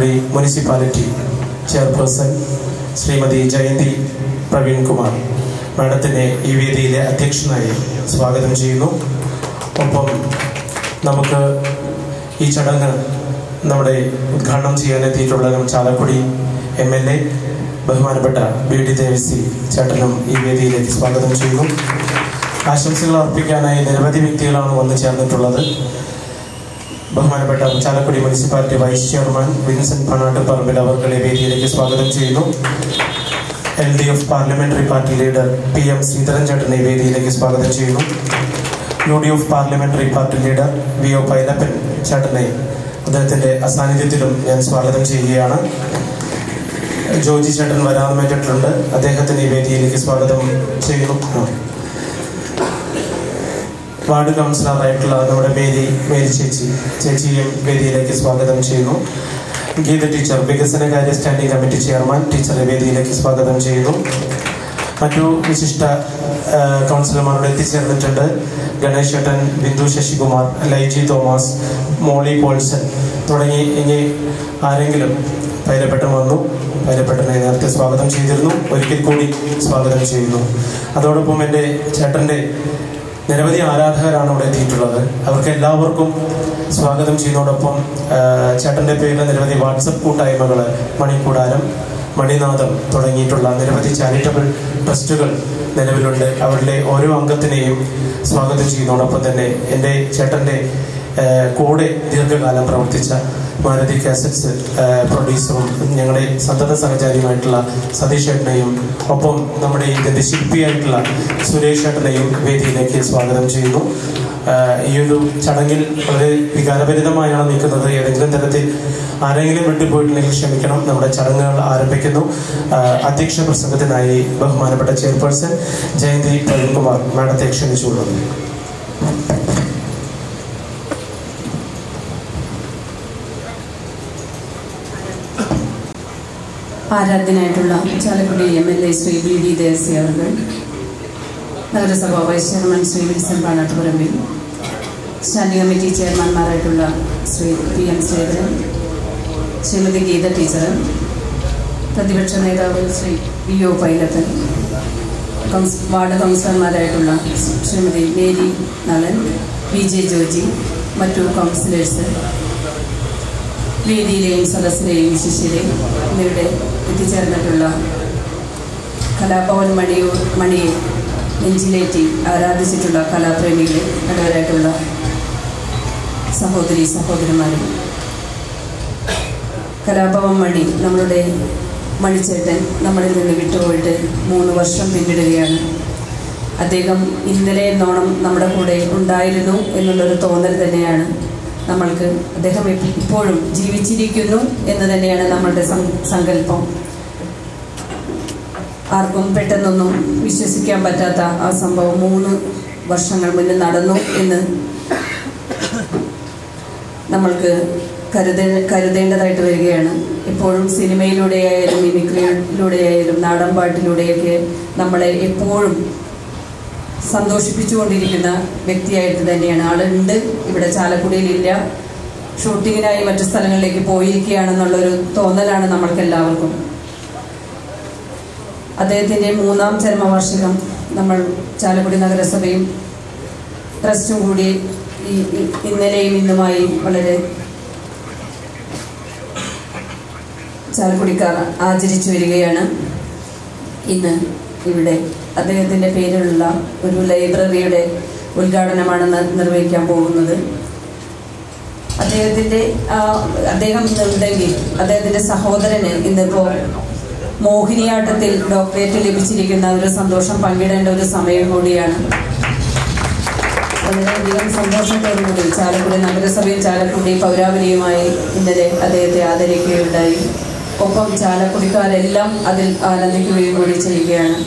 Chalakudy municipality chairperson Shrimati Jayanthi Praveen Kumar മാഡത്തിനെ ഈ വേദിയിലെ അധ്യക്ഷനായി സ്വാഗതം ചെയ്യുന്നു. ഒപ്പം നമുക്ക് ഈ ചടങ്ങ് നമ്മുടെ ഉദ്ഘാടനം ചെയ്യാനെത്തിയിട്ടുള്ള ചാലക്കുടി എം എൽ എ ബഹുമാനപ്പെട്ട ബി ഡി ദേവസി ചേട്ടനും ഈ വേദിയിലേക്ക് സ്വാഗതം ചെയ്യുന്നു. ആശംസകൾ അർപ്പിക്കാനായി നിരവധി വ്യക്തികളാണ് വന്നു ചേർന്നിട്ടുള്ളത്. ബഹുമാനപ്പെട്ട Chalakudy municipality vice chairman Vincent Panat Parambil അവർകളെ വേദിയിലേക്ക് സ്വാഗതം ചെയ്യുന്നു. L D F parliamentary party leader P M Sreedharan ചേട്ടനെ വേദിയിലേക്ക് സ്വാഗതം ചെയ്യുന്നു. U D F parliamentary party leader V O Pailappan ചേട്ടനെ അദ്ദേഹത്തിന്റെ അസാന്നിധ്യത്തിലും ഞാൻ സ്വാഗതം ചെയ്യുകയാണ്. ജോജി ചേട്ടൻ വരാമെന്നിട്ടുണ്ട് ഈ വേദിയിലേക്ക് സ്വാഗതം ചെയ്യുന്നു. വാർഡ് കൗൺസിലറായിട്ടുള്ള നമ്മുടെ മേരി മേരി ചേച്ചി ചേച്ചിയും വേദിയിലേക്ക് സ്വാഗതം ചെയ്യുന്നു. ഗീത ടീച്ചർ വികസനകാര്യ സ്റ്റാൻഡിംഗ് കമ്മിറ്റി ചെയർമാൻ ടീച്ചറെ വേദിയിലേക്ക് സ്വാഗതം ചെയ്യുന്നു. മറ്റു വിശിഷ്ട കൗൺസിലർമാരോട് എത്തിച്ചേർന്നിട്ടുണ്ട് ഗണേശ് ചേട്ടൻ Bindu Sasikumar Laiji Thomas Molly Paulson തുടങ്ങി ഇനി ആരെങ്കിലും പൈരപ്പെട്ടൻ വന്നു പൈരപ്പെട്ടനെ നേരത്തെ സ്വാഗതം ചെയ്തിരുന്നു. ഒരിക്കൽ കൂടി സ്വാഗതം ചെയ്യുന്നു. അതോടൊപ്പം എന്റെ ചേട്ടന്റെ നിരവധി ആരാധകരാണ് അവിടെ എത്തിയിട്ടുള്ളത്. അവർക്ക് എല്ലാവർക്കും സ്വാഗതം ചെയ്യുന്നതോടൊപ്പം ചേട്ടന്റെ പേരിൽ നിരവധി വാട്സപ്പ് കൂട്ടായ്മകൾ മണിക്കൂടാരം മണിനാഥം തുടങ്ങിയിട്ടുള്ള നിരവധി ചാരിറ്റബിൾ ട്രസ്റ്റുകൾ നിലവിലുണ്ട്. അവരുടെ ഓരോ അംഗത്തിനെയും സ്വാഗതം ചെയ്യുന്നതോടൊപ്പം തന്നെ എന്റെ ചേട്ടന്റെ കൂടെ ദീർഘകാലം പ്രവർത്തിച്ച മാരുതി കാസറ്റ്സ് പ്രൊഡ്യൂസറും ഞങ്ങളുടെ സന്തത സഹചാരിയുമായിട്ടുള്ള സതീഷ് ഏട്ടനെയും ഒപ്പം നമ്മുടെ ഇതിന്റെ ശില്പിയായിട്ടുള്ള സുരേഷ് ഏട്ടനെയും വേദിയിലേക്ക് സ്വാഗതം ചെയ്യുന്നു. ഈ ഒരു ചടങ്ങിൽ വളരെ വികാരഭരിതമായാണ് നിൽക്കുന്നത്. ഏതെങ്കിലും തരത്തിൽ ആരെങ്കിലും വിട്ടുപോയിട്ടുണ്ടെങ്കിൽ ക്ഷമിക്കണം. നമ്മുടെ ചടങ്ങുകൾ ആരംഭിക്കുന്നു. അധ്യക്ഷ പ്രസംഗത്തിനായി ബഹുമാനപ്പെട്ട ചെയർപേഴ്സൺ ജയന്തി പ്രവീൺകുമാർ മാഡത്തെ ക്ഷണിച്ചുകൊള്ളുന്നു. ആരാധ്യനായിട്ടുള്ള Chalakudy M L A Shri B D Devasi അവർ നഗരസഭ vice chairman Shri Wilson Panattuparambil standing committee ചെയർമാൻമാരായിട്ടുള്ള Shri P M Sreedharan Shrimati Geetha teacher പ്രതിപക്ഷ നേതാവ് Shri V O Pailathan ward കൗൺസിലർമാരായിട്ടുള്ള Shrimati Mary Nalan V J Joji മറ്റു councillors വേദിയിലെയും സദസ്സിലെയും ശിഷ്യരെയും ഇന്നിവിടെ എത്തിച്ചേർന്നിട്ടുള്ള കലാഭവൻ മണിയൂർ മണിയെ നെഞ്ചിലേറ്റി ആരാധിച്ചിട്ടുള്ള കലാപ്രേമികളെ നല്ലവരായിട്ടുള്ള സഹോദരി സഹോദരന്മാരെ. കലാഭവൻ മണി നമ്മളുടെ മണിച്ചേട്ടൻ നമ്മളിൽ നിന്ന് വിട്ടുപോയിട്ട് മൂന്ന് വർഷം പിന്നിടുകയാണ്. അദ്ദേഹം ഇന്നലെ എന്നോണം നമ്മുടെ കൂടെ ഉണ്ടായിരുന്നു എന്നുള്ളൊരു തോന്നൽ തന്നെയാണ്. നമ്മൾക്ക് അദ്ദേഹം ഇപ്പ- ഇപ്പോഴും ജീവിച്ചിരിക്കുന്നു എന്ന് തന്നെയാണ് നമ്മളുടെ സങ്കല്പം. ആർക്കും പെട്ടെന്നൊന്നും വിശ്വസിക്കാൻ പറ്റാത്ത ആ സംഭവം മൂന്ന് വർഷങ്ങൾ മുന്നേ നടന്നു എന്ന് നമ്മൾക്ക് കരുതേ കരുതേണ്ടതായിട്ട് വരികയാണ്. ഇപ്പോഴും സിനിമയിലൂടെയായാലും മിമിക്രിയിലൂടെയായാലും നാടൻ പാട്ടിലൂടെയൊക്കെ നമ്മളെ എപ്പോഴും സന്തോഷിപ്പിച്ചുകൊണ്ടിരിക്കുന്ന വ്യക്തിയായിട്ട് തന്നെയാണ്. ആളുണ്ട്. ഇവിടെ ചാലക്കുടിയിലില്ല ഷൂട്ടിങ്ങിനായി മറ്റു സ്ഥലങ്ങളിലേക്ക് പോയിരിക്കുകയാണെന്നുള്ളൊരു തോന്നലാണ് നമ്മൾക്ക് എല്ലാവർക്കും അദ്ദേഹത്തിന്റെ മൂന്നാം ചരമവാർഷികം നമ്മൾ ചാലക്കുടി നഗരസഭയും ട്രസ്റ്റും കൂടി ഈ ഇന്നലെയും ഇന്നുമായി വളരെ ചാലക്കുടിക്കാർ ആചരിച്ചു വരികയാണ്. ഇന്ന് ഇവിടെ അദ്ദേഹത്തിന്റെ പേരിലുള്ള ഒരു ലൈബ്രറിയുടെ ഉദ്ഘാടനമാണ് നിർവഹിക്കാൻ പോകുന്നത്. അദ്ദേഹത്തിന്റെ അദ്ദേഹം ഇന്നുണ്ടെങ്കിൽ അദ്ദേഹത്തിന്റെ സഹോദരന് ഇന്നിപ്പോൾ മോഹിനിയാട്ടത്തിൽ ഡോക്ടറേറ്റ് ലഭിച്ചിരിക്കുന്ന ഒരു സന്തോഷം പങ്കിടേണ്ട ഒരു സമയം കൂടിയാണ്. വളരെയധികം സന്തോഷത്തോടുകൂടി ചാലക്കുടി നഗരസഭയും ചാലക്കുടി പൗരാവലിയുമായി ഇന്നലെ അദ്ദേഹത്തെ ആദരിക്കുകയുണ്ടായി. ഒപ്പം ചാലക്കുടിക്കാരെല്ലാം അതിൽ ആനന്ദിക്കുകയും കൂടി ചെയ്യുകയാണ്.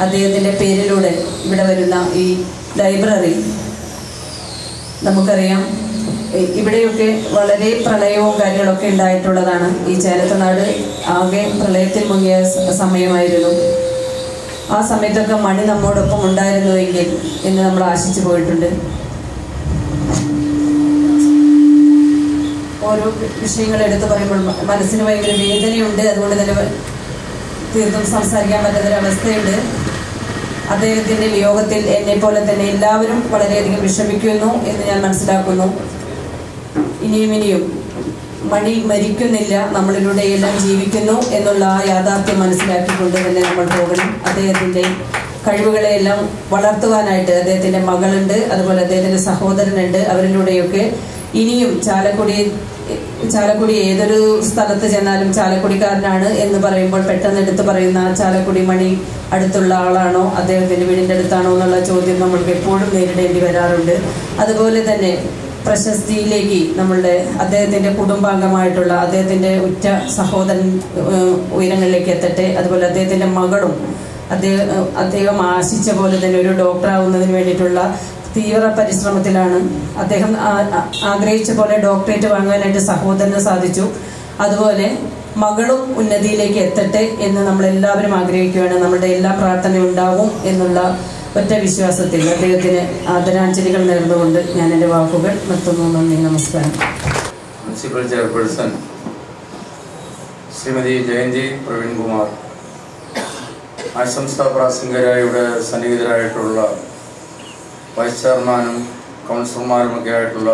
അദ്ദേഹത്തിന്റെ പേരിലൂടെ ഇവിടെ വരുന്ന ഈ ലൈബ്രറി നമുക്കറിയാം. ഇവിടെയൊക്കെ വളരെ പ്രളയവും കാര്യങ്ങളൊക്കെ ഉണ്ടായിട്ടുള്ളതാണ്. ഈ ചേരത്തനാട് ആകെ പ്രളയത്തിൽ മുങ്ങിയ സമയമായിരുന്നു. ആ സമയത്തൊക്കെ മണി നമ്മോടൊപ്പം ഉണ്ടായിരുന്നുവെങ്കിൽ എന്ന് നമ്മൾ ആശിച്ചു പോയിട്ടുണ്ട്. ഓരോ വിഷയങ്ങൾ എടുത്തു പറയുമ്പോൾ മനസ്സിന് ഭയങ്കര വേദനയുണ്ട്. അതുകൊണ്ട് തന്നെ തീർത്തും സംസാരിക്കാൻ പറ്റാത്തൊരവസ്ഥയുണ്ട്. അദ്ദേഹത്തിന്റെ വിയോഗത്തിൽ എന്നെ പോലെ തന്നെ എല്ലാവരും വളരെയധികം വിഷമിക്കുന്നു എന്ന് ഞാൻ മനസ്സിലാക്കുന്നു. ഇനിയും ഇനിയും മണി മരിക്കുന്നില്ല നമ്മളിലൂടെ എല്ലാം ജീവിക്കുന്നു എന്നുള്ള ആ യാഥാർത്ഥ്യം മനസ്സിലാക്കിക്കൊണ്ട് തന്നെ നമ്മൾ പോകണം. അദ്ദേഹത്തിന്റെ കഴിവുകളെയെല്ലാം വളർത്തുവാനായിട്ട് അദ്ദേഹത്തിന്റെ മകളുണ്ട് അതുപോലെ അദ്ദേഹത്തിന്റെ സഹോദരനുണ്ട്. അവരിലൂടെയൊക്കെ ഇനിയും ചാലക്കുടി ചാലക്കുടി ഏതൊരു സ്ഥലത്ത് ചെന്നാലും ചാലക്കുടിക്കാരനാണ് എന്ന് പറയുമ്പോൾ പെട്ടെന്ന് എടുത്തു പറയുന്ന ചാലക്കുടി മണി അടുത്തുള്ള ആളാണോ? അദ്ദേഹത്തിന്റെ വീടിന്റെ അടുത്താണോ എന്നുള്ള ചോദ്യം നമ്മൾക്ക് എപ്പോഴും നേരിടേണ്ടി വരാറുണ്ട്. അതുപോലെ തന്നെ പ്രശസ്തിയിലേക്ക് നമ്മളുടെ അദ്ദേഹത്തിന്റെ കുടുംബാംഗമായിട്ടുള്ള അദ്ദേഹത്തിന്റെ ഉറ്റ സഹോദരൻ ഉയരങ്ങളിലേക്ക് എത്തട്ടെ. അതുപോലെ അദ്ദേഹത്തിന്റെ മകളും അദ്ദേഹം അദ്ദേഹം ആശിച്ച പോലെ തന്നെ ഒരു ഡോക്ടറാവുന്നതിന് വേണ്ടിയിട്ടുള്ള തീവ്ര പരിശ്രമത്തിലാണ്. അദ്ദേഹം ആഗ്രഹിച്ച പോലെ ഡോക്ടറേറ്റ് വാങ്ങാനായിട്ട് സഹോദരന് സാധിച്ചു. അതുപോലെ മകളും ഉന്നതിയിലേക്ക് എത്തട്ടെ എന്ന് നമ്മൾ എല്ലാവരും ആഗ്രഹിക്കുകയാണ്. നമ്മുടെ എല്ലാ പ്രാർത്ഥനയും ഉണ്ടാവും എന്നുള്ള ഒറ്റ വിശ്വാസത്തിൽ അദ്ദേഹത്തിന് ആദരാഞ്ജലികൾ നേർന്നുകൊണ്ട് ഞാൻ എന്റെ വാക്കുകൾ നിർത്തുന്നു. നന്ദി നമസ്കാരം. മുനിസിപ്പൽ ചെയർപേഴ്സൺ ശ്രീമതി ജയന്തി പ്രവീൺകുമാർ ആശംസാ പ്രാസംഗരായുടെ സന്നിഹിതരായിട്ടുള്ള വൈസ് ചെയർമാനും കൗൺസിലർമാരുമൊക്കെ ആയിട്ടുള്ള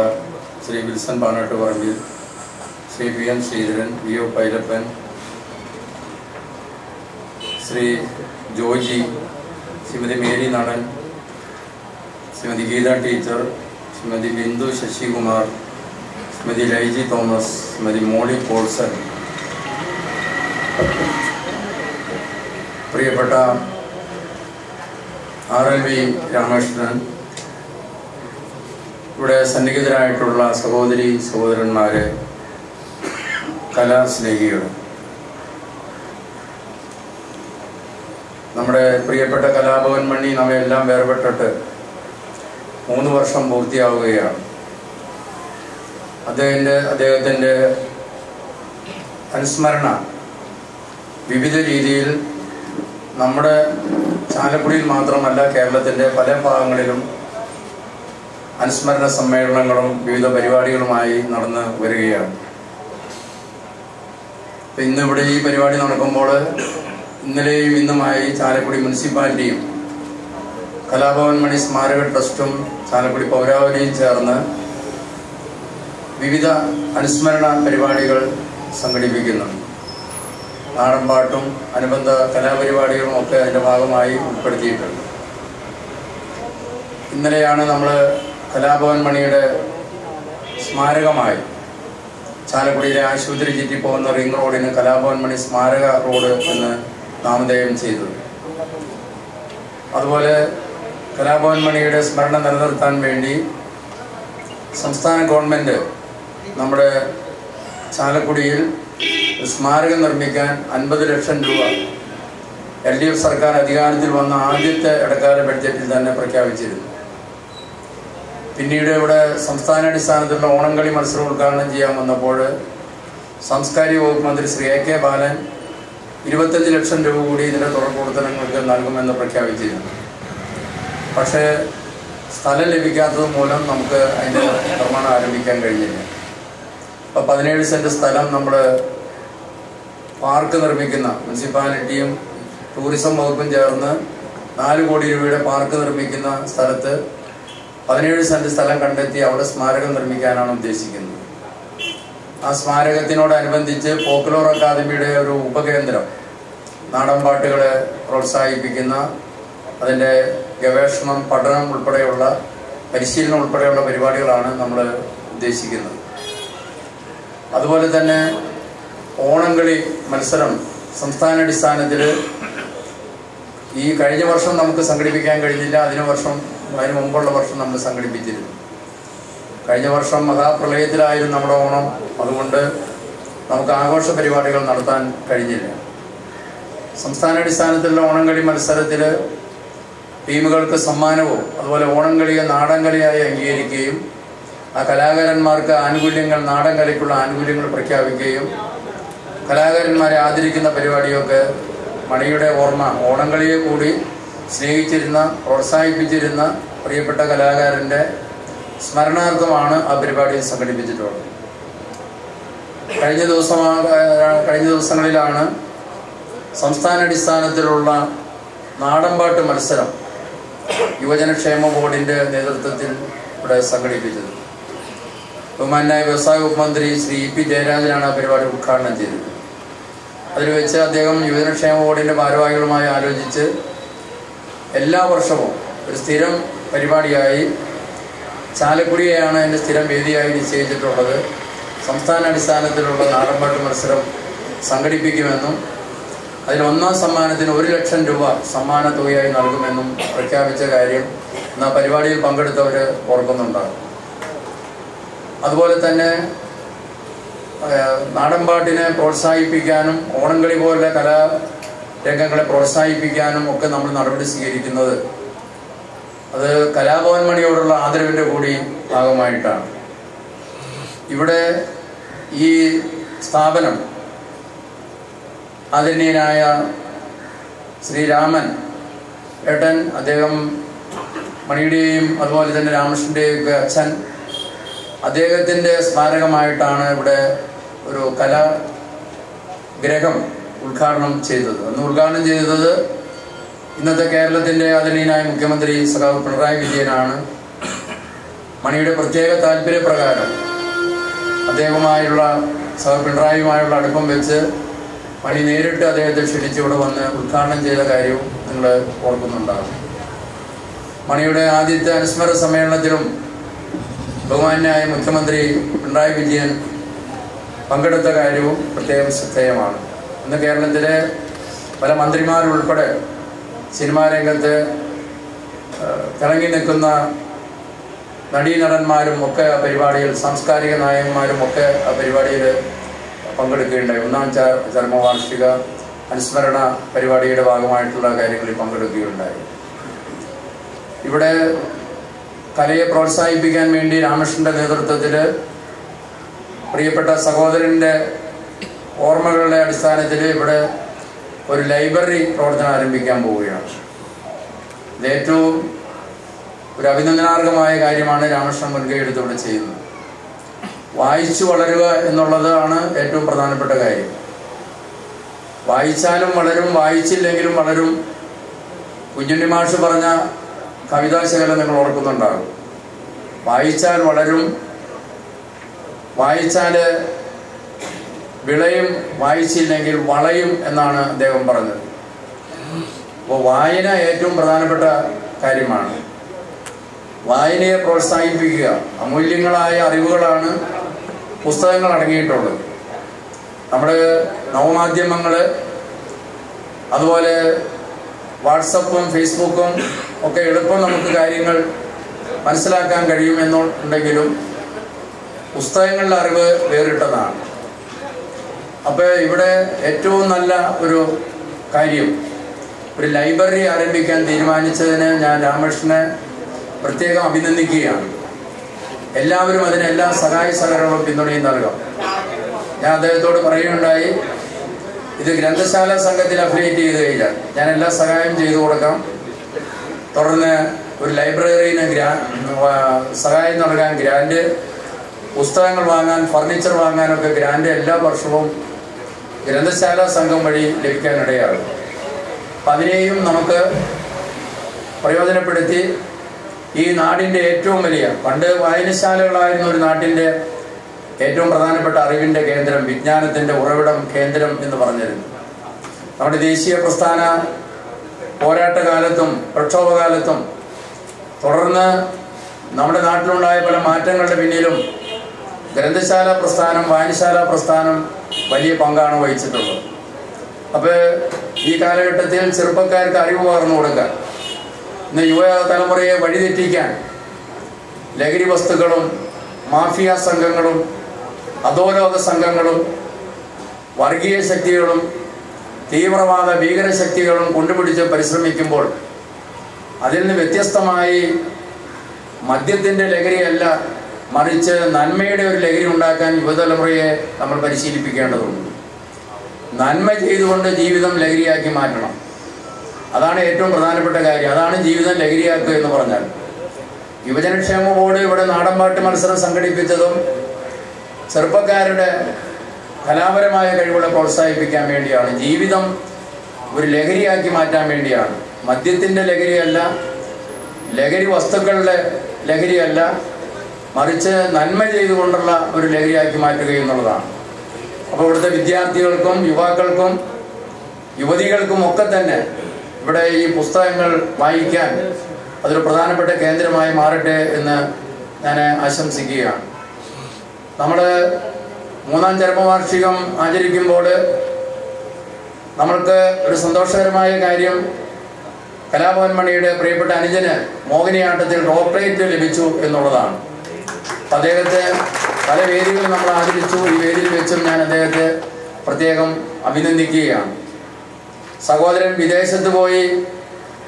Shri Wilson Panat Parambil Shri P N Sreedharan V O Pailappan Shri Joji Shrimati Mary Nadan Shrimati Geetha teacher Shrimati Bindu Sasikumar Shrimati Laiji Thomas Shrimati Molly Paulson. പ്രിയപ്പെട്ട R L V Ramakrishnan ഇവിടെ സന്നിഹിതരായിട്ടുള്ള സഹോദരി സഹോദരന്മാരെ കലാസ്നേഹികൾ. നമ്മുടെ പ്രിയപ്പെട്ട കലാഭവൻ മണി നമ്മയെല്ലാം വേർപെട്ടിട്ട് മൂന്ന് വർഷം പൂർത്തിയാവുകയാണ്. അദ്ദേഹത്തിന്റെ അദ്ദേഹത്തിന്റെ അനുസ്മരണ വിവിധ രീതിയിൽ നമ്മുടെ ചാലക്കുടിയിൽ മാത്രമല്ല കേരളത്തിന്റെ പല ഭാഗങ്ങളിലും അനുസ്മരണ സമ്മേളനങ്ങളും വിവിധ പരിപാടികളുമായി നടന്ന് വരികയാണ്. ഇന്ന് ഇവിടെ ഈ പരിപാടി നടക്കുമ്പോൾ ഇന്നലെയും ഇന്നുമായി ചാലക്കുടി മുനിസിപ്പാലിറ്റിയും കലാഭവൻ മണി സ്മാരക ട്രസ്റ്റും ചാലക്കുടി പൗരാവലിയും ചേർന്ന് വിവിധ അനുസ്മരണ പരിപാടികൾ സംഘടിപ്പിക്കുന്നുണ്ട് നാടൻപാട്ടും അനുബന്ധ കലാപരിപാടികളും ഒക്കെ അതിന്റെ ഭാഗമായി ഉൾപ്പെടുത്തിയിട്ടുണ്ട്. ഇന്നലെയാണ് നമ്മൾ കലാഭവൻ മണിയുടെ സ്മാരകമായി ചാലക്കുടിയിലെ ആശുപത്രി ചുറ്റി പോകുന്ന റിംഗ് റോഡിന് കലാഭവൻ മണി സ്മാരക റോഡ് എന്ന് നാമധേയം ചെയ്തത് അതുപോലെ കലാഭവൻ മണിയുടെ സ്മരണ നിലനിർത്താൻ വേണ്ടി സംസ്ഥാന ഗവൺമെന്റ് നമ്മുടെ ചാലക്കുടിയിൽ സ്മാരകം നിർമ്മിക്കാൻ അൻപത് ലക്ഷം രൂപ എൽ ഡി എഫ് സർക്കാർ അധികാരത്തിൽ വന്ന ആദ്യത്തെ ഇടക്കാല ബഡ്ജറ്റിൽ തന്നെ പ്രഖ്യാപിച്ചിരുന്നു. പിന്നീട് ഇവിടെ സംസ്ഥാനാടിസ്ഥാനത്തിലുള്ള ഓണം കളി മത്സരം ഉദ്ഘാടനം ചെയ്യാൻ വന്നപ്പോൾ സാംസ്കാരിക വകുപ്പ് മന്ത്രി ശ്രീ എ കെ ബാലൻ ഇരുപത്തഞ്ച് ലക്ഷം രൂപ കൂടി ഇതിന്റെ തുടർ പ്രവർത്തനങ്ങൾക്ക് നൽകുമെന്ന് പ്രഖ്യാപിച്ചിരുന്നു. പക്ഷേ സ്ഥലം ലഭിക്കാത്തത് മൂലം നമുക്ക് അതിന്റെ നിർമ്മാണം ആരംഭിക്കാൻ കഴിഞ്ഞില്ല. അപ്പോൾ പതിനേഴ് സെന്റ് സ്ഥലം നമ്മൾ പാർക്ക് നിർമ്മിക്കുന്ന മുനിസിപ്പാലിറ്റിയും ടൂറിസം വകുപ്പും ചേർന്ന് നാല് കോടി രൂപയുടെ പാർക്ക് നിർമ്മിക്കുന്ന സ്ഥലത്ത് പതിനേഴ് സെന്റ് സ്ഥലം കണ്ടെത്തി അവിടെ സ്മാരകം നിർമ്മിക്കാനാണ് ഉദ്ദേശിക്കുന്നത്. ആ സ്മാരകത്തിനോടനുബന്ധിച്ച് ഫോക്ലോർ അക്കാദമിയുടെ ഒരു ഉപകേന്ദ്രം നാടൻപാട്ടുകളെ പ്രോത്സാഹിപ്പിക്കുന്ന അതിന്റെ ഗവേഷണം പഠനം ഉൾപ്പെടെയുള്ള പരിശീലനം ഉൾപ്പെടെയുള്ള പരിപാടികളാണ് നമ്മൾ ഉദ്ദേശിക്കുന്നത്. അതുപോലെ തന്നെ ഓണംകളി മത്സരം സംസ്ഥാനാടിസ്ഥാനത്തിൽ ഈ കഴിഞ്ഞ വർഷം നമുക്ക് സംഘടിപ്പിക്കാൻ കഴിഞ്ഞില്ല അതിന് വർഷം അതിന് മുമ്പുള്ള വർഷം നമ്മൾ സംഘടിപ്പിച്ചിരുന്നു. കഴിഞ്ഞ വർഷം മഹാപ്രളയത്തിലായിരുന്നു നമ്മുടെ ഓണം. അതുകൊണ്ട് നമുക്ക് ആഘോഷ പരിപാടികൾ നടത്താൻ കഴിഞ്ഞില്ല. സംസ്ഥാനാടിസ്ഥാനത്തിലുള്ള ഓണംകളി മത്സരത്തിൽ ടീമുകൾക്ക് സമ്മാനവും അതുപോലെ ഓണംകളിയെ നാടൻകളിയായി അംഗീകരിക്കുകയും ആ കലാകാരന്മാർക്ക് ആനുകൂല്യങ്ങൾ നാടൻ കളിക്കുള്ള ആനുകൂല്യങ്ങൾ പ്രഖ്യാപിക്കുകയും കലാകാരന്മാരെ ആദരിക്കുന്ന പരിപാടിയൊക്കെ മണിയുടെ ഓർമ്മ ഓണംകളിയെ കൂടി സ്നേഹിച്ചിരുന്ന പ്രോത്സാഹിപ്പിച്ചിരുന്ന പ്രിയപ്പെട്ട കലാകാരന്റെ സ്മരണാർത്ഥമാണ് ആ പരിപാടി സംഘടിപ്പിച്ചിട്ടുള്ളത്. കഴിഞ്ഞ ദിവസം കഴിഞ്ഞ ദിവസങ്ങളിലാണ് സംസ്ഥാന അടിസ്ഥാനത്തിലുള്ള നാടൻപാട്ട് മത്സരം യുവജനക്ഷേമ ബോർഡിന്റെ നേതൃത്വത്തിൽ ഇവിടെ സംഘടിപ്പിച്ചത്. ബഹുമാനായ വ്യവസായ വകുപ്പ് മന്ത്രി ശ്രീ ഇ പി ജയരാജനാണ് ആ പരിപാടി ഉദ്ഘാടനം ചെയ്തത്. അതിൽ വെച്ച് അദ്ദേഹം യുവജനക്ഷേമ ബോർഡിന്റെ ഭാരവാഹികളുമായി ആലോചിച്ച് എല്ലാ വർഷവും ഒരു സ്ഥിരം പരിപാടിയായി ചാലക്കുടിയെയാണ് എന്റെ സ്ഥിരം വേദിയായി നിശ്ചയിച്ചിട്ടുള്ളത്. സംസ്ഥാന അടിസ്ഥാനത്തിലുള്ള നാടൻപാട്ട് മത്സരം സംഘടിപ്പിക്കുമെന്നും അതിൽ ഒന്നാം സമ്മാനത്തിന് ഒരു ലക്ഷം രൂപ സമ്മാന തുകയായി നൽകുമെന്നും പ്രഖ്യാപിച്ച കാര്യം ഇന്ന് പരിപാടിയിൽ പങ്കെടുത്തവർ ഓർക്കുന്നുണ്ടാകും. അതുപോലെ തന്നെ നാടൻപാട്ടിനെ പ്രോത്സാഹിപ്പിക്കാനും ഓണംകളി പോലുള്ള കലാരംഗങ്ങളെ പ്രോത്സാഹിപ്പിക്കാനും ഒക്കെ നമ്മൾ നടപടി സ്വീകരിക്കുന്നത് അത് കലാഭവൻ മണിയോടുള്ള ആദരവിന്റെ കൂടി ഭാഗമായിട്ടാണ്. ഇവിടെ ഈ സ്ഥാപനം ആദരണീയനായ ശ്രീരാമൻ ഏട്ടൻ അദ്ദേഹം മണിയുടെയും അതുപോലെ തന്നെ രാമകൃഷ്ണന്റെയും ഒക്കെ അച്ഛൻ അദ്ദേഹത്തിന്റെ സ്മാരകമായിട്ടാണ് ഇവിടെ ഒരു കലാഗ്രഹം ഉദ്ഘാടനം ചെയ്തത്. അന്ന് ഉദ്ഘാടനം ചെയ്തത് ഇന്നത്തെ കേരളത്തിന്റെ ആദരണീയനായ മുഖ്യമന്ത്രി സഖാവ് പിണറായി വിജയനാണ്. മണിയുടെ പ്രത്യേക താല്പര്യപ്രകാരം അദ്ദേഹവുമായുള്ള സഖാവ് പിണറായിയുമായുള്ള അടുപ്പം വെച്ച് മണി നേരിട്ട് അദ്ദേഹത്തെ ക്ഷണിച്ച് ഇവിടെ വന്ന് ഉദ്ഘാടനം ചെയ്ത കാര്യവും നിങ്ങൾ ഓർക്കുന്നുണ്ടാകും. മണിയുടെ ആദ്യത്തെ അനുസ്മര സമ്മേളനത്തിലും ബഹുമാന്യായ മുഖ്യമന്ത്രി പിണറായി വിജയൻ പങ്കെടുത്ത കാര്യവും പ്രത്യേകം ശ്രദ്ധേയമാണ്. ഇന്ന് കേരളത്തിലെ പല മന്ത്രിമാരുൾപ്പെടെ സിനിമാ രംഗത്ത് തിളങ്ങി നിൽക്കുന്ന നടീനടന്മാരും ഒക്കെ ആ പരിപാടിയിൽ സാംസ്കാരിക നായകന്മാരും ഒക്കെ ആ പരിപാടിയിൽ പങ്കെടുക്കുകയുണ്ടായി. ഒന്നാം ചർമ്മവാർഷിക അനുസ്മരണ പരിപാടിയുടെ ഭാഗമായിട്ടുള്ള കാര്യങ്ങളിൽ പങ്കെടുക്കുകയുണ്ടായി. ഇവിടെ കലയെ പ്രോത്സാഹിപ്പിക്കാൻ വേണ്ടി രാമകൃഷ്ണന്റെ നേതൃത്വത്തിൽ പ്രിയപ്പെട്ട സഹോദരന്റെ ഓർമ്മകളുടെ അടിസ്ഥാനത്തിൽ ഇവിടെ ഒരു ലൈബ്രറി പ്രവർത്തനം ആരംഭിക്കാൻ പോവുകയാണ്. ഇത് ഏറ്റവും ഒരു അഭിനന്ദനാർഹമായ കാര്യമാണ് രാമകൃഷ്ണൻ മുൻകൈ എടുത്ത് ഇവിടെ ചെയ്യുന്നത്. വായിച്ചു വളരുക എന്നുള്ളതാണ് ഏറ്റവും പ്രധാനപ്പെട്ട കാര്യം. വായിച്ചാലും വളരും വായിച്ചില്ലെങ്കിലും വളരും. കുഞ്ഞുണ്ണി മാഷ് പറഞ്ഞ കവിതാശകലം നിങ്ങൾ ഓർക്കുന്നുണ്ടാകും. വായിച്ചാൽ വളരും വായിച്ചാൽ വിളയും വായിച്ചില്ലെങ്കിൽ വളയും എന്നാണ് അദ്ദേഹം പറഞ്ഞത്. അപ്പോൾ വായന ഏറ്റവും പ്രധാനപ്പെട്ട കാര്യമാണ്. വായനയെ പ്രോത്സാഹിപ്പിക്കുക. അമൂല്യങ്ങളായ അറിവുകളാണ് പുസ്തകങ്ങൾ അടങ്ങിയിട്ടുള്ളത്. നമ്മുടെ നവമാധ്യമങ്ങൾ അതുപോലെ വാട്സപ്പും ഫേസ്ബുക്കും ഒക്കെ എളുപ്പം നമുക്ക് കാര്യങ്ങൾ മനസ്സിലാക്കാൻ കഴിയുമെന്നുണ്ടെങ്കിലും പുസ്തകങ്ങളുടെ അറിവ് വേറിട്ടതാണ്. അപ്പോൾ ഇവിടെ ഏറ്റവും നല്ല ഒരു കാര്യം ഒരു ലൈബ്രറി ആരംഭിക്കാൻ തീരുമാനിച്ചതിന് ഞാൻ രാമകൃഷ്ണനെ പ്രത്യേകം അഭിനന്ദിക്കുകയാണ്. എല്ലാവരും അതിനെല്ലാം സഹായ സഹകരണവും പിന്തുണയും നൽകാം. ഞാൻ അദ്ദേഹത്തോട് പറയുകയുണ്ടായി ഇത് ഗ്രന്ഥശാല സംഘത്തിൽ അഫിലിയേറ്റ് ചെയ്ത് കഴിഞ്ഞാൽ ഞാൻ എല്ലാ സഹായം ചെയ്തു കൊടുക്കാം. തുടർന്ന് ഒരു ലൈബ്രറിന് ഗ്രാ സഹായം നൽകാൻ ഗ്രാൻഡ് പുസ്തകങ്ങൾ വാങ്ങാൻ ഫർണിച്ചർ വാങ്ങാനൊക്കെ ഗ്രാൻഡ് എല്ലാ വർഷവും ഗ്രന്ഥശാല സംഘം വഴി ലഭിക്കാനിടയാകും. അപ്പം അതിനെയും നമുക്ക് പ്രയോജനപ്പെടുത്തി ഈ നാടിന്റെ ഏറ്റവും വലിയ പണ്ട് വായനശാലകളായിരുന്ന ഒരു നാട്ടിന്റെ ഏറ്റവും പ്രധാനപ്പെട്ട അറിവിന്റെ കേന്ദ്രം വിജ്ഞാനത്തിന്റെ ഉറവിടം കേന്ദ്രം എന്ന് പറഞ്ഞിരുന്നു. നമ്മുടെ ദേശീയ പ്രസ്ഥാന പോരാട്ട കാലത്തും പ്രക്ഷോഭകാലത്തും തുടർന്ന് നമ്മുടെ നാട്ടിലുണ്ടായ പല മാറ്റങ്ങളുടെ പിന്നിലും ഗ്രന്ഥശാല പ്രസ്ഥാനം വായനശാല പ്രസ്ഥാനം വലിയ പങ്കാണ് വഹിച്ചിട്ടുള്ളത്. അപ്പോൾ ഈ കാലഘട്ടത്തിൽ ചെറുപ്പക്കാർക്ക് അറിവ് പകർന്നു കൊടുക്കാൻ ഇന്ന് യുവ തലമുറയെ വഴിതെറ്റിക്കാൻ ലഹരി വസ്തുക്കളും മാഫിയ സംഘങ്ങളും അധോലോക സംഘങ്ങളും വർഗീയ ശക്തികളും തീവ്രവാദ ഭീകര ശക്തികളും കൊണ്ടുപിടിച്ച് പരിശ്രമിക്കുമ്പോൾ അതിൽ നിന്ന് വ്യത്യസ്തമായി മദ്യത്തിന്റെ ലഹരിയല്ല മറിച്ച് നന്മയുടെ ഒരു ലഹരി ഉണ്ടാക്കാൻ യുവതലമുറയെ നമ്മൾ പരിശീലിപ്പിക്കേണ്ടതുണ്ട്. നന്മ ചെയ്തുകൊണ്ട് ജീവിതം ലഹരിയാക്കി മാറ്റണം. അതാണ് ഏറ്റവും പ്രധാനപ്പെട്ട കാര്യം. അതാണ് ജീവിതം ലഹരിയാക്കുക എന്ന് പറഞ്ഞാൽ. യുവജനക്ഷേമ ബോർഡ് ഇവിടെ നാടൻപാട്ട് മത്സരം സംഘടിപ്പിച്ചതും ചെറുപ്പക്കാരുടെ കലാപരമായ കഴിവുകളെ പ്രോത്സാഹിപ്പിക്കാൻ വേണ്ടിയാണ്. ജീവിതം ഒരു ലഹരിയാക്കി മാറ്റാൻ വേണ്ടിയാണ്. മദ്യത്തിന്റെ ലഹരിയല്ല ലഹരി വസ്തുക്കളുടെ ലഹരിയല്ല മറിച്ച് നന്മ ചെയ്തുകൊണ്ടുള്ള ഒരു ലഹരിയാക്കി മാറ്റുക എന്നുള്ളതാണ്. അപ്പോൾ ഇവിടുത്തെ വിദ്യാർത്ഥികൾക്കും യുവാക്കൾക്കും യുവതികൾക്കും ഒക്കെ തന്നെ ഇവിടെ ഈ പുസ്തകങ്ങൾ വായിക്കാൻ അതൊരു പ്രധാനപ്പെട്ട കേന്ദ്രമായി മാറട്ടെ എന്ന് ഞാൻ ആശംസിക്കുകയാണ്. നമ്മൾ മൂന്നാം ചരമവാർഷികം ആചരിക്കുമ്പോൾ നമ്മൾക്ക് ഒരു സന്തോഷകരമായ കാര്യം കലാഭവൻ മണിയുടെ പ്രിയപ്പെട്ട അനുജന് മോഹിനിയാട്ടത്തിൽ ഡോക്ടറേറ്റ് ലഭിച്ചു എന്നുള്ളതാണ്. അദ്ദേഹത്തെ പല വേദികളിൽ നമ്മൾ ആദരിച്ചു. ഈ വേദിയിൽ വെച്ചും ഞാൻ അദ്ദേഹത്തെ പ്രത്യേകം അഭിനന്ദിക്കുകയാണ്. സഹോദരൻ വിദേശത്ത് പോയി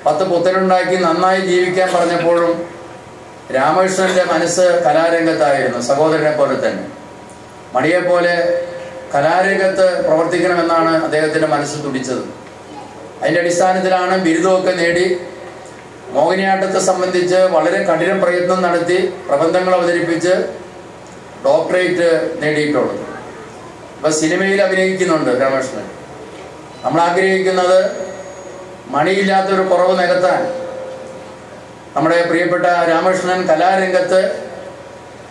പത്ത് പുത്തനുണ്ടാക്കി നന്നായി ജീവിക്കാൻ പറഞ്ഞപ്പോഴും രാമകൃഷ്ണന്റെ മനസ്സ് കലാരംഗത്തായിരുന്നു. സഹോദരനെ പോലെ തന്നെ. മണിയെപ്പോലെ കലാരംഗത്ത് പ്രവർത്തിക്കണമെന്നാണ് അദ്ദേഹത്തിന്റെ മനസ്സ് തുടിച്ചത്. അതിന്റെ അടിസ്ഥാനത്തിലാണ് ബിരുദമൊക്കെ നേടി മോഹിനിയാട്ടത്തെ സംബന്ധിച്ച് വളരെ കഠിന പ്രയത്നം നടത്തി പ്രബന്ധങ്ങൾ അവതരിപ്പിച്ച് ഡോക്ടറേറ്റ് നേടിയിട്ടുള്ളത് ഇപ്പൊ സിനിമയിൽ അഭിനയിക്കുന്നുണ്ട് രാമകൃഷ്ണൻ. നമ്മൾ ആഗ്രഹിക്കുന്നത് മണിയില്ലാത്തൊരു കുറവ് നികത്താൻ നമ്മുടെ പ്രിയപ്പെട്ട രാമകൃഷ്ണൻ കലാരംഗത്ത്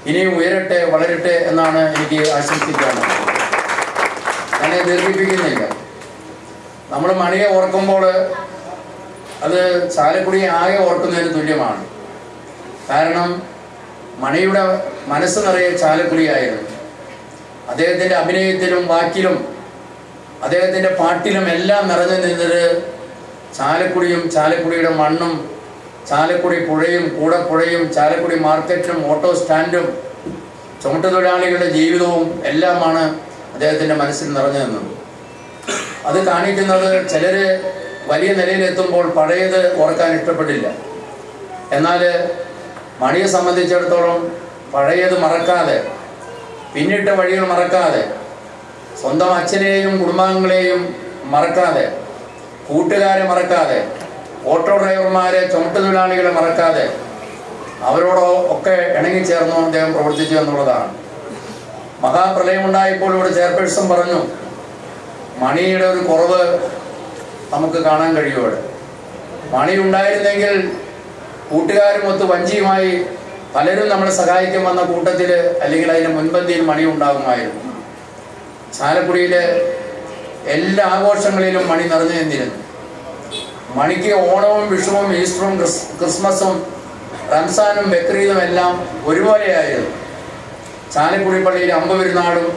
ഇനിയും ഉയരട്ടെ വളരട്ടെ എന്നാണ് എനിക്ക് ആശംസിക്കാനുള്ളത്. ഞാൻ ദീർഘിപ്പിക്കുന്നില്ല. നമ്മൾ മണിയെ ഓർക്കുമ്പോൾ അത് ചാലക്കുടി ആകെ ഓർക്കുന്നതിന് തുല്യമാണ്. കാരണം മണിയുടെ മനസ്സ് നിറയെ ചാലക്കുടിയായിരുന്നു. അദ്ദേഹത്തിന്റെ അഭിനയത്തിലും വാക്കിലും അദ്ദേഹത്തിന്റെ പാട്ടിലും എല്ലാം നിറഞ്ഞു നിന്നത് ചാലക്കുടിയും ചാലക്കുടിയുടെ മണ്ണും ചാലക്കുടി പുഴയും കൂടപ്പുഴയും ചാലക്കുടി മാർക്കറ്റും ഓട്ടോ സ്റ്റാൻഡും ചുമട്ടുതൊഴിലാളികളുടെ ജീവിതവും എല്ലാമാണ് അദ്ദേഹത്തിന്റെ മനസ്സിൽ നിറഞ്ഞു നിന്നത്. അത് കാണിക്കുന്നത് ചിലര് വലിയ നിലയിലെത്തുമ്പോൾ പഴയത് ഓർക്കാൻ ഇഷ്ടപ്പെട്ടില്ല. എന്നാൽ മണിയെ സംബന്ധിച്ചിടത്തോളം പഴയത് മറക്കാതെ പിന്നിട്ട വഴികൾ മറക്കാതെ സ്വന്തം അച്ഛനെയും കുടുംബാംഗങ്ങളെയും മറക്കാതെ കൂട്ടുകാരെ മറക്കാതെ ഓട്ടോ ഡ്രൈവർമാരെ ചുമട്ടുതൊഴിലാളികളെ മറക്കാതെ അവരോടോ ഒക്കെ ഇണങ്ങിച്ചേർന്നു അദ്ദേഹം പ്രവർത്തിച്ചു എന്നുള്ളതാണ്. മഹാപ്രളയം ഉണ്ടായപ്പോൾ ഇവിടെ ചെയർപേഴ്സൺ പറഞ്ഞു മണിയുടെ ഒരു കുറവ് നമുക്ക് കാണാൻ കഴിയും അവിടെ മണി ഉണ്ടായിരുന്നെങ്കിൽ കൂട്ടുകാരുമൊത്ത് വഞ്ചിയുമായി പലരും നമ്മളെ സഹായിക്കാൻ വന്ന കൂട്ടത്തിൽ അല്ലെങ്കിൽ അതിന്റെ മുൻപന്തിയിൽ മണി ഉണ്ടാകുമായിരുന്നു ചാലക്കുടിയിലെ എല്ലാ ആഘോഷങ്ങളിലും മണി നിറഞ്ഞു നിന്നിരുന്നു. മണിക്ക് ഓണവും വിഷുവും ഈസ്റ്ററും ക്രിസ് ക്രിസ്മസും റംസാനും ബക്രീദും എല്ലാം ഒരുപോലെയായിരുന്നു. ചാലക്കുടി പള്ളിയിലെ അമ്പപെരുന്നാളും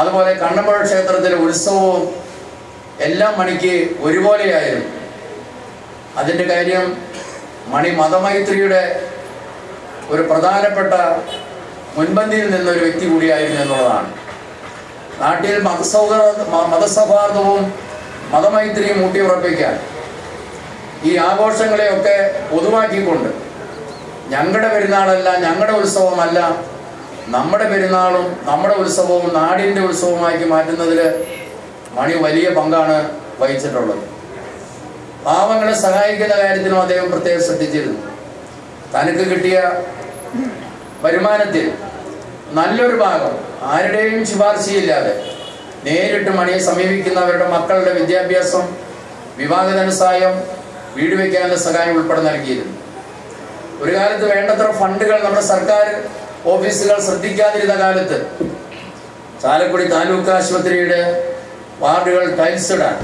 അതുപോലെ കണ്ണമ്പുഴ ക്ഷേത്രത്തിലെ ഉത്സവവും എല്ലാം മണിക്ക് ഒരുപോലെയായിരുന്നു. അതിന്റെ കാര്യം മണി മതമൈത്രിയുടെ ഒരു പ്രധാനപ്പെട്ട മുൻപന്തിയിൽ നിന്നൊരു വ്യക്തി കൂടിയായിരുന്നു എന്നുള്ളതാണ്. നാട്ടിൽ മതസൗഹൃദ മതസൗഹാർദ്ദവും മതമൈത്രിയും ഊട്ടിയുറപ്പിക്കാൻ ഈ ആഘോഷങ്ങളെയൊക്കെ പൊതുവാക്കിക്കൊണ്ട് ഞങ്ങളുടെ പെരുന്നാളല്ല ഞങ്ങളുടെ ഉത്സവമല്ല നമ്മുടെ പെരുന്നാളും നമ്മുടെ ഉത്സവവും നാടിന്റെ ഉത്സവമാക്കി മാറ്റുന്നതിൽ മണി വലിയ പങ്കാണ് വഹിച്ചിട്ടുള്ളത്. പാവങ്ങളെ സഹായിക്കുന്ന കാര്യത്തിലും അദ്ദേഹം പ്രത്യേകം ശ്രദ്ധിച്ചിരുന്നു. തനിക്ക് കിട്ടിയ വരുമാനത്തിൽ നല്ലൊരു ഭാഗം ആരുടെയും ശുപാർശയില്ലാതെ നേരിട്ട് മണിയെ സമീപിക്കുന്നവരുടെ മക്കളുടെ വിദ്യാഭ്യാസം വിവാഹ ധനസഹായം വീട് വയ്ക്കാനുള്ള സഹായം ഉൾപ്പെടെ നൽകിയിരുന്നു. ഒരു കാലത്ത് വേണ്ടത്ര ഫണ്ടുകൾ നമ്മുടെ സർക്കാർ ഓഫീസുകൾ ശ്രദ്ധിക്കാതിരുന്ന കാലത്ത് ചാലക്കുടി താലൂക്ക് ആശുപത്രിയുടെ വാർഡുകൾ ടൈൽസിടാൻ.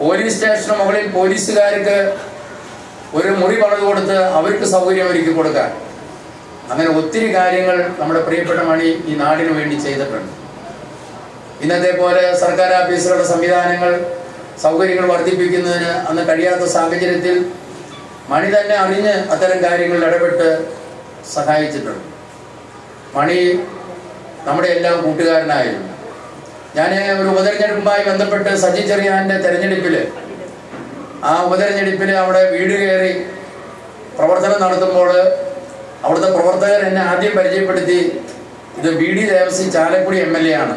പോലീസ് സ്റ്റേഷന് മുകളിൽ പോലീസുകാർക്ക് ഒരു മുറി പണിത് കൊടുത്ത് അവർക്ക് സൗകര്യം ഒരുക്കി കൊടുക്കാൻ. അങ്ങനെ ഒത്തിരി കാര്യങ്ങൾ നമ്മുടെ പ്രിയപ്പെട്ട മണി ഈ നാടിനു വേണ്ടി ചെയ്തിട്ടുണ്ട്. ഇന്നത്തെ പോലെ സർക്കാർ ഓഫീസുകളുടെ സംവിധാനങ്ങൾ സൗകര്യങ്ങൾ വർദ്ധിപ്പിക്കുന്നതിന് അന്ന് കഴിയാത്ത സാഹചര്യത്തിൽ മണി തന്നെ അറിഞ്ഞ് അത്തരം കാര്യങ്ങളിൽ ഇടപെട്ട് സഹായിച്ചിട്ടുണ്ട്. മണി നമ്മുടെ എല്ലാം കൂട്ടുകാരനായിരുന്നു. ഞാൻ ഒരു ഉപതെരഞ്ഞെടുപ്പുമായി ബന്ധപ്പെട്ട് സജി ചെറിയാന്റെ തെരഞ്ഞെടുപ്പിൽ ആ ഉപതെരഞ്ഞെടുപ്പിൽ അവിടെ വീട് കയറി പ്രവർത്തനം നടത്തുമ്പോൾ അവിടുത്തെ പ്രവർത്തകർ എന്നെ ആദ്യം പരിചയപ്പെടുത്തി. ഇത് B D Devasi Chalakudy M L A ആണ്.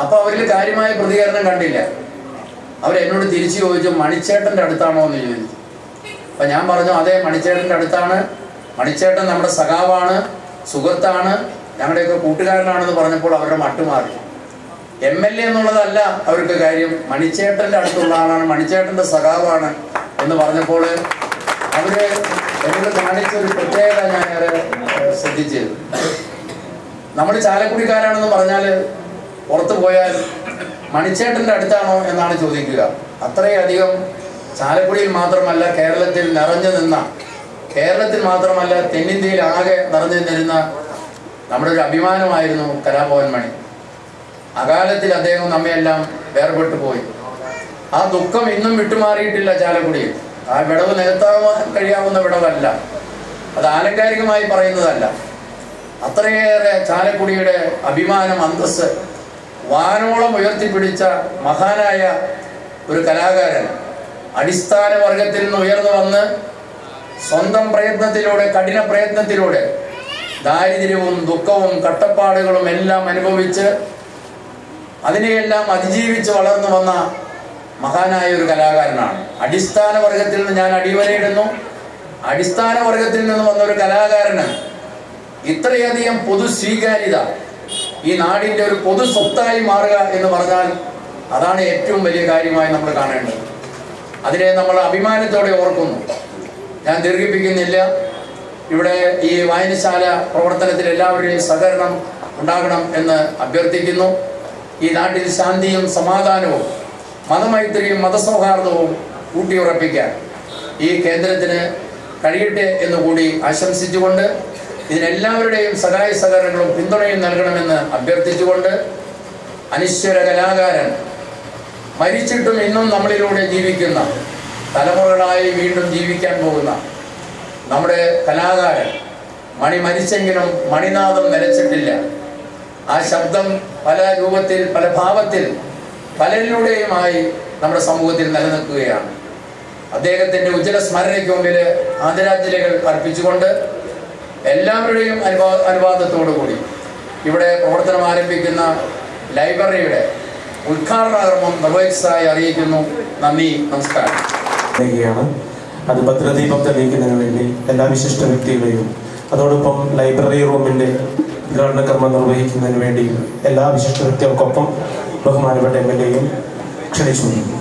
അപ്പൊ അവരിൽ കാര്യമായ പ്രതികരണം കണ്ടില്ല. അവരെന്നോട് തിരിച്ചു ചോദിച്ചു മണിച്ചേട്ടന്റെ അടുത്താണോ എന്ന് ചോദിച്ചു. അപ്പൊ ഞാൻ പറഞ്ഞു അതെ മണിച്ചേട്ടന്റെ അടുത്താണ്. മണിച്ചേട്ടൻ നമ്മുടെ സഖാവാണ് സുഹൃത്താണ് ഞങ്ങളുടെയൊക്കെ കൂട്ടുകാരനാണെന്ന് പറഞ്ഞപ്പോൾ അവരുടെ മട്ട് മാറി എം എൽ എ എന്നുള്ളതല്ല അവർക്ക് കാര്യം. മണിച്ചേട്ടന്റെ അടുത്തുള്ള ആളാണ് മണിച്ചേട്ടന്റെ സഖാവാണ് എന്ന് പറഞ്ഞപ്പോൾ അവർ എന്നോട് കാണിച്ച ഒരു പ്രത്യേകത ഞാൻ ഏറെ ശ്രദ്ധിച്ച്. നമ്മൾ ചാലക്കുടിക്കാരാണെന്ന് പറഞ്ഞാൽ പുറത്തു പോയാൽ മണിച്ചേട്ടന്റെ അടുത്താണോ എന്നാണ് ചോദിക്കുക. അത്രയധികം ചാലക്കുടിയിൽ മാത്രമല്ല കേരളത്തിൽ നിറഞ്ഞു നിന്ന കേരളത്തിൽ മാത്രമല്ല തെന്നിന്ത്യയിൽ ആകെ നിറഞ്ഞു നിന്നിരുന്ന നമ്മുടെ ഒരു അഭിമാനമായിരുന്നു കലാഭവൻ മണി. അകാലത്തിൽ അദ്ദേഹം നമ്മയെല്ലാം വേർപെട്ടു പോയി. ആ ദുഃഖം ഇന്നും വിട്ടുമാറിയിട്ടില്ല ചാലക്കുടിയിൽ ആ വിടവ് നികത്താൻ കഴിയാവുന്ന വിടവല്ല. അത് ആലങ്കാരികമായി പറയുന്നതല്ല. അത്രയേറെ ചാലക്കുടിയുടെ അഭിമാനം അന്തസ് വാനോളം ഉയർത്തിപ്പിടിച്ച മഹാനായ ഒരു കലാകാരൻ അടിസ്ഥാന വർഗത്തിൽ നിന്ന് ഉയർന്നു വന്ന് സ്വന്തം പ്രയത്നത്തിലൂടെ കഠിന പ്രയത്നത്തിലൂടെ ദാരിദ്ര്യവും ദുഃഖവും കട്ടപ്പാടുകളും എല്ലാം അനുഭവിച്ച് അതിനെയെല്ലാം അതിജീവിച്ച് വളർന്നു വന്ന മഹാനായ ഒരു കലാകാരനാണ്. അടിസ്ഥാന വർഗത്തിൽ നിന്ന് ഞാൻ അടിവരയിടുന്നു. അടിസ്ഥാന വർഗത്തിൽ നിന്ന് വന്ന ഒരു കലാകാരന് ഇത്രയധികം പൊതു സ്വീകാര്യത ഈ നാടിന്റെ ഒരു പൊതു സ്വത്തായി മാറുക എന്ന് പറഞ്ഞാൽ അതാണ് ഏറ്റവും വലിയ കാര്യമായി നമ്മൾ കാണേണ്ടത്. അതിനെ നമ്മൾ അഭിമാനത്തോടെ ഓർക്കുന്നു. ഞാൻ ദീർഘിപ്പിക്കുന്നില്ല. ഇവിടെ ഈ വായനശാല പ്രവർത്തനത്തിൽ എല്ലാവരുടെയും സഹകരണം ഉണ്ടാകണം എന്ന് അഭ്യർത്ഥിക്കുന്നു. ഈ നാട്ടിൽ ശാന്തിയും സമാധാനവും മതമൈത്രിയും മതസൗഹാർദ്ദവും ഊട്ടിയുറപ്പിക്കാൻ ഈ കേന്ദ്രത്തിന് കഴിയട്ടെ എന്ന് കൂടി ആശംസിച്ചുകൊണ്ട് ഇതിനെല്ലാവരുടെയും സഹായ സഹകരണങ്ങളും പിന്തുണയും നൽകണമെന്ന് അഭ്യർത്ഥിച്ചുകൊണ്ട് അനിശ്വര കലാകാരൻ മരിച്ചിട്ടും ഇന്നും നമ്മളിലൂടെ ജീവിക്കുന്ന തലമുറകളായി വീണ്ടും ജീവിക്കാൻ പോകുന്ന നമ്മുടെ കലാകാരൻ മണി മരിച്ചെങ്കിലും മണിനാഥം നിലച്ചിട്ടില്ല ആ ശബ്ദം പല രൂപത്തിൽ പല ഭാവത്തിൽ പലരിലൂടെയുമായി നമ്മുടെ സമൂഹത്തിൽ നിലനിൽക്കുകയാണ്. അദ്ദേഹത്തിന്റെ ഉജ്ജ്വല സ്മരണയ്ക്ക് മുമ്പിൽ ആദരാഞ്ജലികൾ അർപ്പിച്ചുകൊണ്ട് എല്ലാവരുടെയും അനുവാ അനുവാദത്തോടു കൂടി ഇവിടെ പ്രവർത്തനം ആരംഭിക്കുന്ന ലൈബ്രറിയുടെ ഉദ്ഘാടന കർമ്മം നിർവഹിച്ചതായി അറിയിക്കുന്നു. നന്ദി നമസ്കാരം. അത് ഭദ്രദീപം തെളിയിക്കുന്നതിന് വേണ്ടി എല്ലാ വിശിഷ്ട വ്യക്തികളെയും അതോടൊപ്പം ലൈബ്രറി റൂമിന്റെ ഉദ്ഘാടന കർമ്മം നിർവഹിക്കുന്നതിന് വേണ്ടി എല്ലാ വിശിഷ്ട വ്യക്തികൾക്കൊപ്പം ബഹുമാനപ്പെട്ട എം എൽ എയും ക്ഷണിച്ചു.